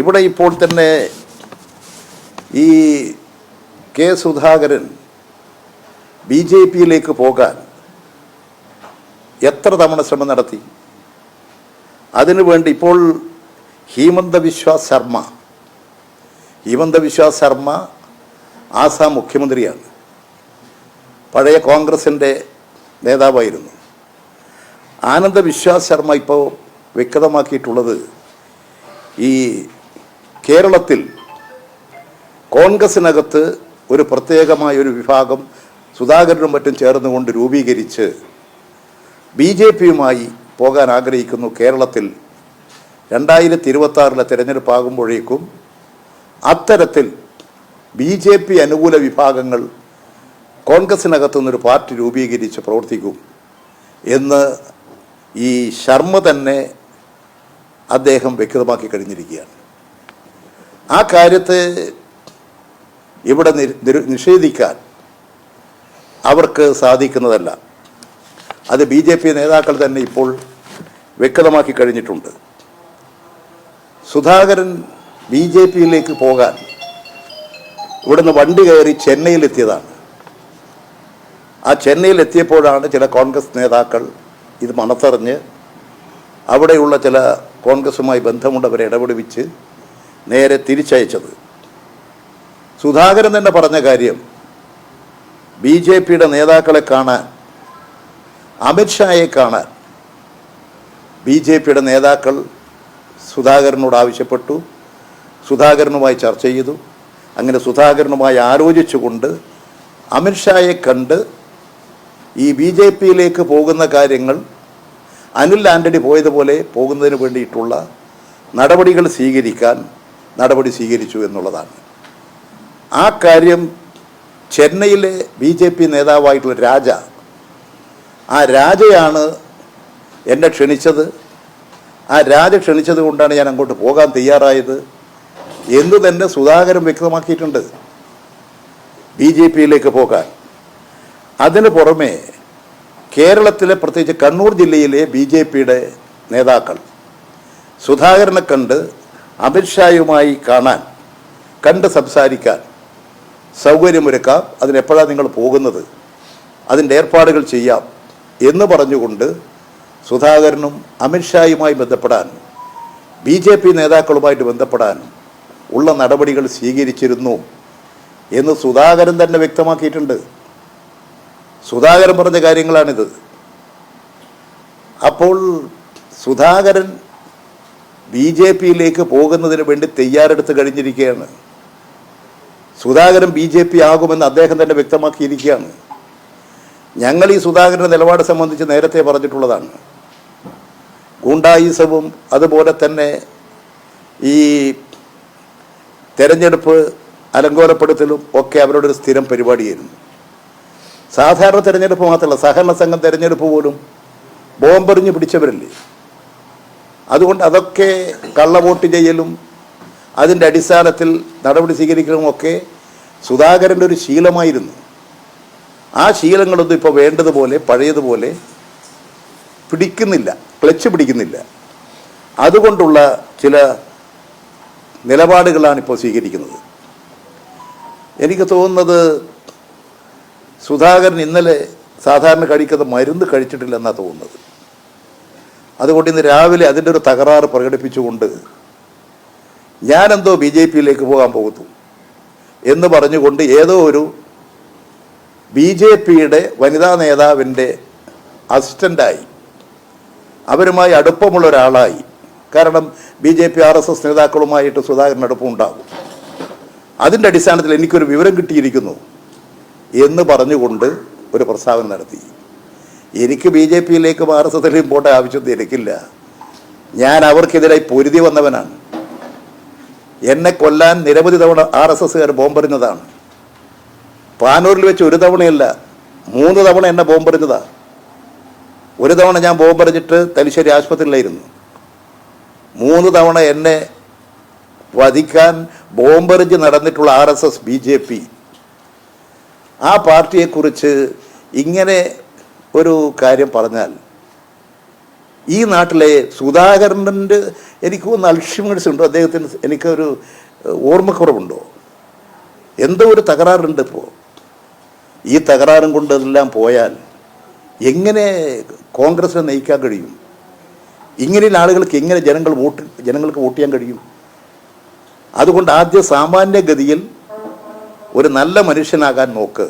ഇവിടെ ഇപ്പോൾ തന്നെ ഈ കെ സുധാകരൻ ബി ജെ പിയിലേക്ക് പോകാൻ എത്ര തവണ ശ്രമം നടത്തി? അതിനുവേണ്ടി ഇപ്പോൾ ഹീമന്ത വിശ്വാസ് ശർമ്മ ഹീമന്ത വിശ്വാസ് ശർമ്മ ആസാം മുഖ്യമന്ത്രിയാണ്. പഴയ കോൺഗ്രസിന്റെ നേതാവായിരുന്നു. ആനന്ദ വിശ്വാസ് ശർമ്മ ഇപ്പോൾ വ്യക്തമാക്കിയിട്ടുള്ളത് ഈ കേരളത്തിൽ കോൺഗ്രസിനകത്ത് ഒരു പ്രത്യേകമായ ഒരു വിഭാഗം സുധാകരനും മറ്റും ചേർന്നുകൊണ്ട് രൂപീകരിച്ച് ബി ജെ പിയുമായി പോകാൻ ആഗ്രഹിക്കുന്നു കേരളത്തിൽ രണ്ടായിരത്തി ഇരുപത്തി ആറിലെ തിരഞ്ഞെടുപ്പാകുമ്പോഴേക്കും അത്തരത്തിൽ ബി ജെ പി അനുകൂല വിഭാഗങ്ങൾ കോൺഗ്രസിനകത്തു നിന്നൊരു പാർട്ടി രൂപീകരിച്ച് പ്രവർത്തിക്കും എന്ന് ഈ ശർമ്മ തന്നെ അദ്ദേഹം വ്യക്തമാക്കി കഴിഞ്ഞിരിക്കുകയാണ്. ആ കാര്യത്തെ ഇവിടെ നിഷേധിക്കാൻ അവർക്ക് സാധിക്കുന്നതല്ല. അത് ബി ജെ പി നേതാക്കൾ തന്നെ ഇപ്പോൾ വ്യക്തമാക്കി കഴിഞ്ഞിട്ടുണ്ട്. സുധാകരൻ ബി ജെ പിയിലേക്ക് പോകാൻ ഇവിടുന്ന് വണ്ടി കയറി ചെന്നൈയിലെത്തിയതാണ്. ആ ചെന്നൈയിലെത്തിയപ്പോഴാണ് ചില കോൺഗ്രസ് നേതാക്കൾ ഇത് മണത്തറിഞ്ഞ് അവിടെയുള്ള ചില കോൺഗ്രസുമായി ബന്ധമുള്ളവരെ ഇടപെടുവിച്ച് നേരെ തിരിച്ചയച്ചത്. സുധാകരൻ തന്നെ പറഞ്ഞ കാര്യം ബി ജെ പിയുടെ നേതാക്കളെ കാണാൻ അമിത്ഷായെ കാണാൻ ബി ജെ പിയുടെ നേതാക്കൾ സുധാകരനോട് ആവശ്യപ്പെട്ടു. സുധാകരനുമായി ചർച്ച ചെയ്തു. അങ്ങനെ സുധാകരനുമായി ആലോചിച്ചുകൊണ്ട് അമിത്ഷായെ കണ്ട് ഈ ബി ജെ പിയിലേക്ക് പോകുന്ന കാര്യങ്ങൾ അനിൽ ആന്റണി പോയതുപോലെ പോകുന്നതിന് വേണ്ടിയിട്ടുള്ള നടപടികൾ സ്വീകരിക്കാൻ നടപടി സ്വീകരിച്ചു എന്നുള്ളതാണ്. ആ കാര്യം ചെന്നൈയിലെ ബി ജെ പി നേതാവായിട്ടുള്ള രാജ ആ രാജയാണ് എന്നെ ക്ഷണിച്ചത്. ആ രാജ ക്ഷണിച്ചത് കൊണ്ടാണ് ഞാൻ അങ്ങോട്ട് പോകാൻ തയ്യാറായത്. എന്ന് തന്നെ സുധാകരൻ വ്യക്തമാക്കിയിട്ടുണ്ട് ബി ജെ പിയിലേക്ക് പോകാൻ. അതിന് പുറമെ കേരളത്തിലെ പ്രത്യേകിച്ച് കണ്ണൂർ ജില്ലയിലെ ബി ജെ പിയുടെ നേതാക്കൾ സുധാകരനെ കണ്ട് അമിത്ഷായുമായി കാണാൻ കണ്ട് സംസാരിക്കാൻ സൗകര്യമൊരുക്കാം. അതിനെപ്പോഴാണ് നിങ്ങൾ പോകുന്നത്? അതിന്റെ ഏർപ്പാടുകൾ ചെയ്യാം എന്ന് പറഞ്ഞുകൊണ്ട് സുധാകരനും അമിത്ഷായുമായി ബന്ധപ്പെടാൻ ബി ജെ പി നേതാക്കളുമായിട്ട് ബന്ധപ്പെടാൻ ഉള്ള നടപടികൾ സ്വീകരിച്ചിരുന്നു എന്ന് സുധാകരൻ തന്നെ വ്യക്തമാക്കിയിട്ടുണ്ട്. സുധാകരൻ പറഞ്ഞ കാര്യങ്ങളാണിത്. അപ്പോൾ സുധാകരൻ ബി ജെ പിയിലേക്ക് പോകുന്നതിന് വേണ്ടി തയ്യാറെടുത്ത് കഴിഞ്ഞിരിക്കുകയാണ്. സുധാകരൻ ബി ജെ പി ആകുമെന്ന് അദ്ദേഹം തന്നെ വ്യക്തമാക്കിയിരിക്കുകയാണ്. ഞങ്ങൾ ഈ സുധാകരന്റെ നിലപാട് സംബന്ധിച്ച് നേരത്തെ പറഞ്ഞിട്ടുള്ളതാണ്. ഗുണ്ടായുസവും അതുപോലെ തന്നെ ഈ തെരഞ്ഞെടുപ്പ് അലങ്കോലപ്പെടുത്തലും ഒക്കെ അവരുടെ ഒരു സ്ഥിരം പരിപാടിയായിരുന്നു. സാധാരണ തെരഞ്ഞെടുപ്പ് മാത്രമല്ല സഹകരണ സംഘം തെരഞ്ഞെടുപ്പ് പോലും ബോംബെറിഞ്ഞ് പിടിച്ചവരല്ലേ? അതുകൊണ്ട് അതൊക്കെ കള്ളവോട്ട് ചെയ്യലും അതിന്റെ അടിസ്ഥാനത്തിൽ നടപടി സ്വീകരിക്കലും ഒക്കെ സുധാകരന്റെ ഒരു ശീലമായിരുന്നു. ആ ശീലങ്ങളൊന്നും ഇപ്പോൾ വേണ്ടതുപോലെ പഴയതുപോലെ പിടിക്കുന്നില്ല ക്ലച്ച് പിടിക്കുന്നില്ല. അതുകൊണ്ടുള്ള ചില നിലപാടുകളാണ് ഇപ്പോൾ സ്വീകരിക്കുന്നത്. എനിക്ക് തോന്നുന്നത് സുധാകരൻ ഇന്നലെ സാധാരണ കഴിക്കുന്ന മരുന്ന് കഴിച്ചിട്ടില്ലെന്നാണ് തോന്നുന്നത്. അതുകൊണ്ട് ഇന്ന് രാവിലെ അതിന്റെ ഒരു തകരാറ് പ്രകടിപ്പിച്ചുകൊണ്ട് ഞാനെന്തോ ബി ജെ പിയിലേക്ക് പോകാൻ പോകുന്നു എന്ന് പറഞ്ഞുകൊണ്ട് ഏതോ ഒരു ബി ജെ പിയുടെ വനിതാ നേതാവിന്റെ അസിസ്റ്റന്റായി അവരുമായി അടുപ്പമുള്ള ഒരാളായി. കാരണം B J P R S S നേതാക്കളുമായിട്ട് Sudhakaran അടുപ്പമുണ്ടാകും. അതിന്റെ അടിസ്ഥാനത്തിൽ എനിക്കൊരു വിവരം കിട്ടിയിരിക്കുന്നു എന്ന് പറഞ്ഞുകൊണ്ട് ഒരു പ്രസ്താവന നടത്തി. എനിക്ക് ബി ജെ പിയിലേക്കും ആർ എസ് എസിലേക്കും പോകേണ്ട ആവശ്യമൊന്നും എനിക്കില്ല. ഞാൻ അവർക്കെതിരായി പൊരുതി വന്നവനാണ്. എന്നെ കൊല്ലാൻ നിരവധി തവണ ആർ എസ് എസ്സുകാർ ബോംബെറിഞ്ഞതാണ്. പാനൂരിൽ വെച്ച് ഒരു തവണയല്ല മൂന്ന് തവണ എന്നെ ബോംബെറിഞ്ഞതാ. ഒരു തവണ ഞാൻ ബോംബെറിഞ്ഞിട്ട് തലശ്ശേരി ആശുപത്രിയിലായിരുന്നു. മൂന്ന് തവണ എന്നെ വധിക്കാൻ ബോംബെറിഞ്ഞ് നടന്നിട്ടുള്ള R S S B J P. ആ പാർട്ടിയെക്കുറിച്ച് ഇങ്ങനെ ഒരു കാര്യം പറഞ്ഞാൽ ഈ നാട്ടിലെ സുധാകരന്റെ എനിക്ക് ഒന്ന് അൽഷിമേഴ്സ് ഉണ്ടോ അദ്ദേഹത്തിന് എനിക്കൊരു ഓർമ്മക്കുറവുണ്ടോ? എന്തോ ഒരു തകരാറുണ്ട് ഇപ്പോൾ ഈ തകരാറും കൊണ്ട് ഇതെല്ലാം പോയാൽ എങ്ങനെ കോൺഗ്രസിനെ നയിക്കാൻ കഴിയും? ഇങ്ങനെയുള്ള ആളുകൾക്ക് എങ്ങനെ ജനങ്ങൾ വോട്ട് ജനങ്ങൾക്ക് വോട്ട് ചെയ്യാൻ കഴിയും? അതുകൊണ്ട് ആദ്യം സാമാന്യഗതിയിൽ ഒരു നല്ല മനുഷ്യനാകാൻ നോക്ക്.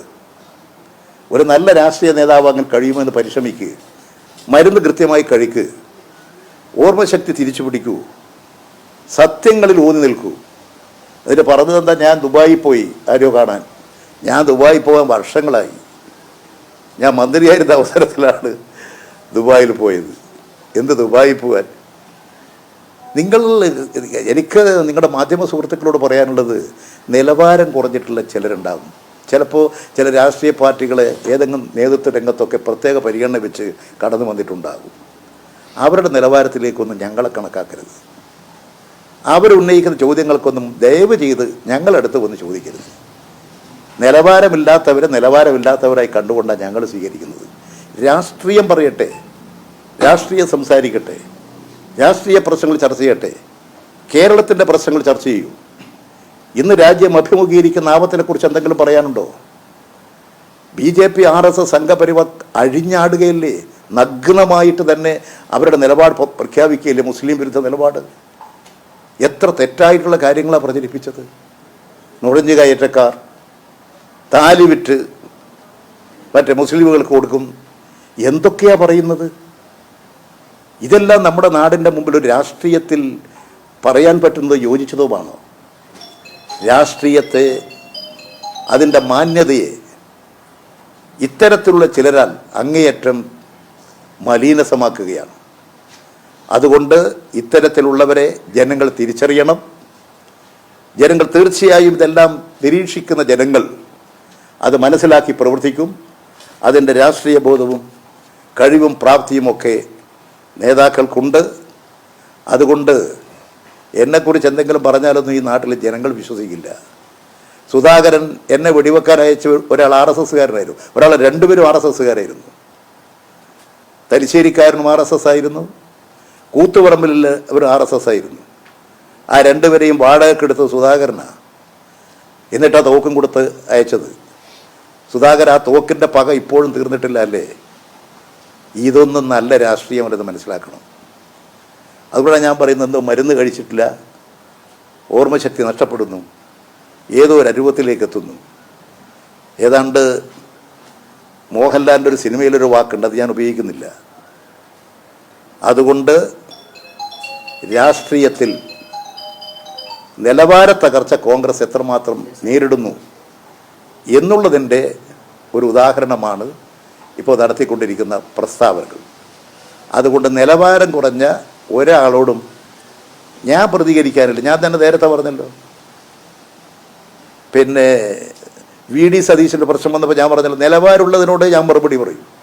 ഒരു നല്ല രാഷ്ട്രീയ നേതാവാകാൻ കഴിയുമെന്ന് പരിശ്രമിക്കുക മരുന്ന് കൃത്യമായി കഴിക്കുക ഓർമ്മശക്തി തിരിച്ചു പിടിക്കൂ. സത്യങ്ങളിൽ ഊന്നി നിൽക്കൂ. എന്നിട്ട് പറഞ്ഞത് എന്താ? ഞാൻ ദുബായിൽ പോയി ആരോ കാണാൻ. ഞാൻ ദുബായിൽ പോകാൻ വർഷങ്ങളായി. ഞാൻ മന്ത്രിയായിരുന്ന അവസരത്തിലാണ് ദുബായിൽ പോയത്. എന്ത് ദുബായിൽ പോകാൻ? നിങ്ങൾ എനിക്ക് നിങ്ങളുടെ മാധ്യമ സുഹൃത്തുക്കളോട് പറയാനുള്ളത് നിലവാരം കുറഞ്ഞിട്ടുള്ള ചിലരുണ്ടാകും. ചിലപ്പോൾ ചില രാഷ്ട്രീയ പാർട്ടികളെ ഏതെങ്കിലും നേതൃത്വ രംഗത്തൊക്കെ പ്രത്യേക പരിഗണന വെച്ച് കടന്നു വന്നിട്ടുണ്ടാകും. അവരുടെ നിലവാരത്തിലേക്കൊന്നും ഞങ്ങളെ കണക്കാക്കരുത്. അവരുന്നയിക്കുന്ന ചോദ്യങ്ങൾക്കൊന്നും ദയവ് ചെയ്ത് ഞങ്ങളെടുത്ത് വന്ന് ചോദിക്കരുത്. നിലവാരമില്ലാത്തവരെ നിലവാരമില്ലാത്തവരായി കണ്ടുകൊണ്ടാണ് ഞങ്ങൾ സ്വീകരിക്കുന്നത്. രാഷ്ട്രീയം പറയട്ടെ രാഷ്ട്രീയം സംസാരിക്കട്ടെ രാഷ്ട്രീയ പ്രശ്നങ്ങൾ ചർച്ച ചെയ്യട്ടെ കേരളത്തിന്റെ പ്രശ്നങ്ങൾ ചർച്ച ചെയ്യൂ. ഇന്ന് രാജ്യം അഭിമുഖീകരിക്കുന്ന ആപത്തിനെക്കുറിച്ച് എന്തെങ്കിലും പറയാനുണ്ടോ? B J P R S S Sangh Parivar അഴിഞ്ഞാടുകയില്ലേ? നഗ്നമായിട്ട് തന്നെ അവരുടെ നിലപാട് പ്രഖ്യാപിക്കുകയില്ലേ? മുസ്ലിം വിരുദ്ധ നിലപാട്. എത്ര തെറ്റായിട്ടുള്ള കാര്യങ്ങളാണ് പ്രചരിപ്പിച്ചത്? നുഴഞ്ഞു കയറ്റക്കാർ താലി വിറ്റ് മറ്റേ മുസ്ലിമുകൾക്ക് കൊടുക്കും. എന്തൊക്കെയാ പറയുന്നത്? ഇതെല്ലാം നമ്മുടെ നാടിന്റെ മുമ്പിൽ ഒരു രാഷ്ട്രീയത്തിൽ പറയാൻ പറ്റുന്നത് യോജിച്ചതുമാണോ രാഷ്ട്രീയത്തെ അതിന്റെ മാന്യതയെ ഇത്തരത്തിലുള്ള ചിലരാൽ അങ്ങേയറ്റം മലീനസമാക്കുകയാണ്. അതുകൊണ്ട് ഇത്തരത്തിലുള്ളവരെ ജനങ്ങൾ തിരിച്ചറിയണം. ജനങ്ങൾ തീർച്ചയായും ഇതെല്ലാം നിരീക്ഷിക്കുന്ന ജനങ്ങൾ അത് മനസ്സിലാക്കി പ്രവർത്തിക്കും. അതിന്റെ രാഷ്ട്രീയ ബോധവും കഴിവും പ്രാപ്തിയുമൊക്കെ നേതാക്കൾക്കുണ്ട്. അതുകൊണ്ട് എന്നെക്കുറിച്ച് എന്തെങ്കിലും പറഞ്ഞാലൊന്നും ഈ നാട്ടിൽ ജനങ്ങൾ വിശ്വസിക്കില്ല. സുധാകരൻ എന്നെ വെടിവെക്കാൻ അയച്ച ഒരാൾ ആർ എസ് എസ്സുകാരനായിരുന്നു. ഒരാൾ രണ്ടുപേരും ആർ എസ് എസ്സുകാരായിരുന്നു. തലശ്ശേരിക്കാരനും ആർ എസ് എസ് ആയിരുന്നു. കൂത്തുപറമ്പിൽ ഒരു ആർ എസ് എസ് ആയിരുന്നു. ആ രണ്ടുപേരെയും വാടകയ്ക്കെടുത്ത് സുധാകരനാണ് എന്നിട്ട് ആ തോക്കും കൊടുത്ത് അയച്ചത്. സുധാകർ ആ തോക്കിന്റെ പക ഇപ്പോഴും തീർന്നിട്ടില്ല അല്ലേ? ഇതൊന്നും നല്ല രാഷ്ട്രീയമല്ലെന്ന് മനസ്സിലാക്കണം. അതുകൊണ്ടാണ് ഞാൻ പറയുന്നത് എന്തോ മരുന്ന് കഴിച്ചിട്ടില്ല. ഓർമ്മശക്തി നഷ്ടപ്പെടുന്നു. ഏതോ ഒരു അരുവത്തിലേക്ക് എത്തുന്നു ഏതാണ്ട് മോഹൻലാലിന്റെ ഒരു സിനിമയിലൊരു വാക്കുണ്ട് അത് ഞാൻ ഉപയോഗിക്കുന്നില്ല. അതുകൊണ്ട് രാഷ്ട്രീയത്തിൽ നിലവാര തകർച്ച കോൺഗ്രസ് എത്രമാത്രം നേരിടുന്നു എന്നുള്ളതിന്റെ ഒരു ഉദാഹരണമാണ് ഇപ്പോൾ നടത്തിക്കൊണ്ടിരിക്കുന്ന പ്രസ്താവനകൾ. അതുകൊണ്ട് നിലവാരം കുറഞ്ഞ ഒരാളോടും ഞാൻ പ്രതികരിക്കാനില്ല. ഞാൻ തന്നെ നേരത്തെ പറഞ്ഞല്ലോ. പിന്നെ വി ഡി സതീശന്റെ പ്രശ്നം വന്നപ്പോൾ ഞാൻ പറഞ്ഞല്ലോ നിലവാരമുള്ളതിനോട് ഞാൻ മറുപടി പറയും.